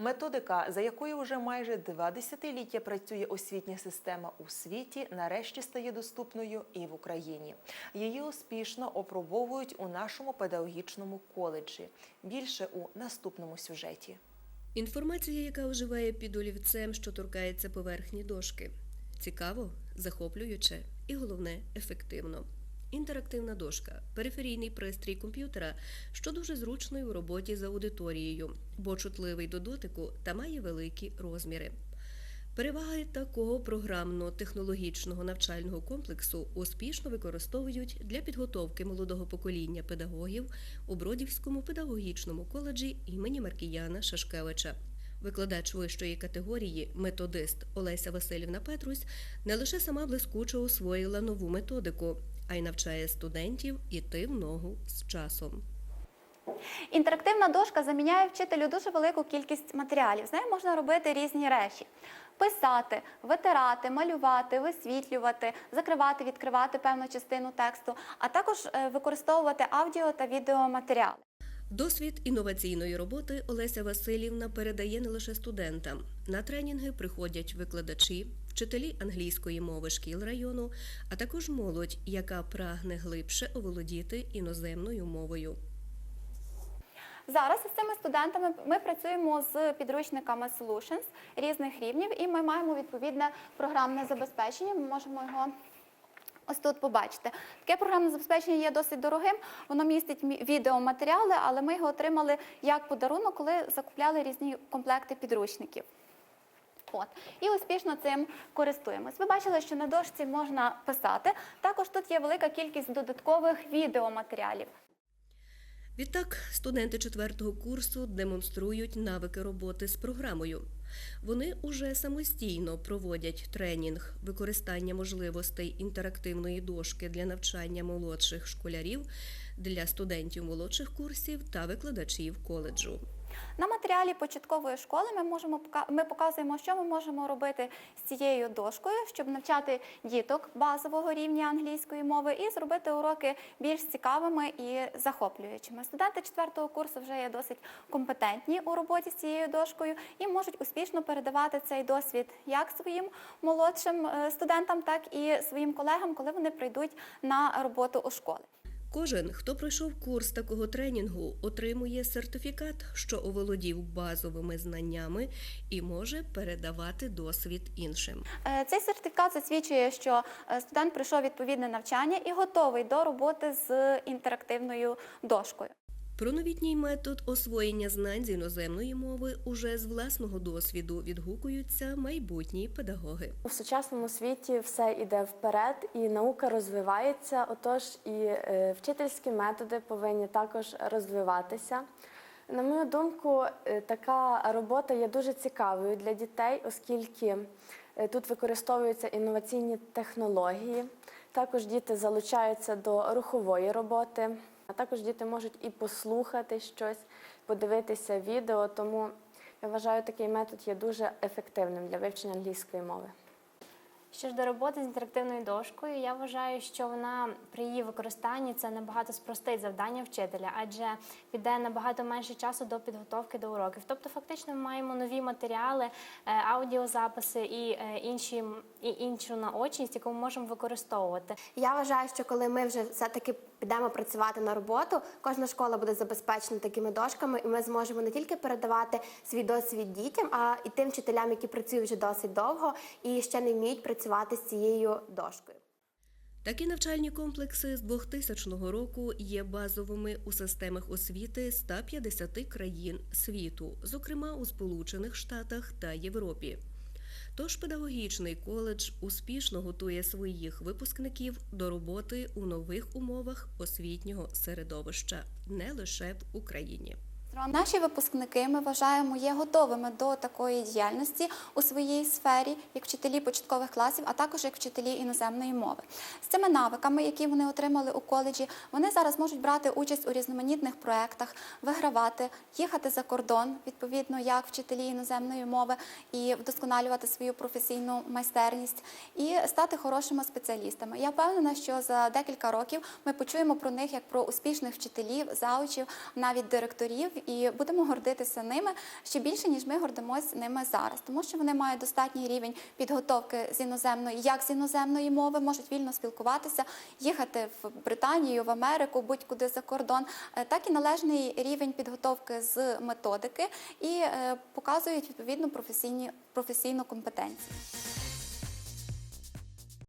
Методика, за якою вже майже два десятиліття працює освітня система у світі, нарешті стає доступною і в Україні. Її успішно опробовують у нашому педагогічному коледжі. Більше у наступному сюжеті. Інформація, яка оживає під олівцем, що торкається поверхні дошки. Цікаво, захоплююче і головне ефективно. Інтерактивна дошка периферійний пристрій комп'ютера, що дуже зручний у роботі з аудиторією, бо чутливий до дотику та має великі розміри. Переваги такого програмно-технологічного навчального комплексу успішно використовують для підготовки молодого покоління педагогів у Бродівському педагогічному коледжі імені Маркіяна Шашкевича. Викладач вищої категорії, методист Олеся Васильівна Петрусь не лише сама блискуче освоїла нову методику, а й навчає студентів іти в ногу з часом. Інтерактивна дошка заміняє вчителю дуже велику кількість матеріалів. З нею можна робити різні речі: писати, витирати, малювати, висвітлювати, закривати, відкривати певну частину тексту, а також е, використовувати аудіо та відеоматеріали. Досвід інноваційної роботи Олеся Васильівна передає не лише студентам. На тренінги приходять викладачі, вчителі англійської мови шкіл району, а також молодь, яка прагне глибше оволодіти іноземною мовою. Зараз із цими студентами ми працюємо з підручниками Solutions різних рівнів, і ми маємо відповідне програмне забезпечення. Ми можемо його. Ось тут побачите. Таке програмне забезпечення є досить дорогим. Воно містить відеоматеріали, але ми його отримали як подарунок, коли закупляли різні комплекти підручників. От і успішно цим користуємось. Ви бачили, що на дошці можна писати. Також тут є велика кількість додаткових відеоматеріалів. Відтак, студенти четвертого курсу демонструють навики роботи з програмою. Вони уже самостійно проводять тренінг використання можливостей інтерактивної дошки для навчання молодших школярів для студентів молодших курсів та викладачів коледжу. На матеріалі початкової школи ми можемо ми показуємо, що ми можемо робити з цією дошкою, щоб навчати діток базового рівня англійської мови і зробити уроки більш цікавими і захоплюючими. Студенти четвертого курсу вже є досить компетентні у роботі з цією дошкою і можуть успішно передавати цей досвід як своїм молодшим е, студентам, так і своїм колегам, коли вони прийдуть на роботу у школи. Кожен, хто пройшов курс такого тренінгу, отримує сертифікат, що оволодів базовими знаннями і може передавати досвід іншим. Е, Цей сертифікат засвідчує, що е, студент пройшов відповідне навчання і готовий до роботи з інтерактивною дошкою. Про новітній метод освоєння знань з іноземної мови уже з власного досвіду відгукуються майбутні педагоги. У сучасному світі все йде вперед, і наука розвивається. Отож, і е, вчительські методи повинні також розвиватися. На мою думку, е, така робота є дуже цікавою для дітей, оскільки е, тут використовуються інноваційні технології. Також діти залучаються до рухової роботи, а також діти можуть і послухати щось, подивитися відео. Тому я вважаю, такий метод є дуже ефективним для вивчення англійської мови. Що ж до роботи з інтерактивною дошкою, я вважаю, що вона при її використанні це набагато спростить завдання вчителя, адже піде набагато менше часу до підготовки до уроків. Тобто, фактично, ми маємо нові матеріали, е, аудіозаписи і е, інші і іншу наочність, яку ми можемо використовувати. Я вважаю, що коли ми вже все-таки підемо працювати на роботу, кожна школа буде забезпечена такими дошками, і ми зможемо не тільки передавати свій досвід дітям, а і тим вчителям, які працюють вже досить довго і ще не вміють працювати з цією дошкою. Такі навчальні комплекси з 2000 року є базовими у системах освіти 150 країн світу, зокрема у Сполучених Штатах та Європі. Тож педагогічний коледж успішно готує своїх випускників до роботи у нових умовах освітнього середовища не лише в Україні. Наші випускники ми вважаємо є готовими до такої діяльності у своїй сфері, як вчителі початкових класів, а також як вчителі іноземної мови. З цими навиками, які вони отримали у коледжі, вони зараз можуть брати участь у різноманітних проєктах, вигравати, їхати за кордон, відповідно, як вчителі іноземної мови, і вдосконалювати свою професійну майстерність і стати хорошими спеціалістами. Я впевнена, що за декілька років ми почуємо про них як про успішних вчителів, заучів, навіть директорів, і будемо гордитися ними ще більше, ніж ми гордимося ними зараз, тому що вони мають достатній рівень підготовки з іноземної, як з іноземної мови, можуть вільно спілкуватися, їхати в Британію, в Америку, будь-куди за кордон, е, так і належний рівень підготовки з методики і е, показують відповідну професійні професійну компетенцію.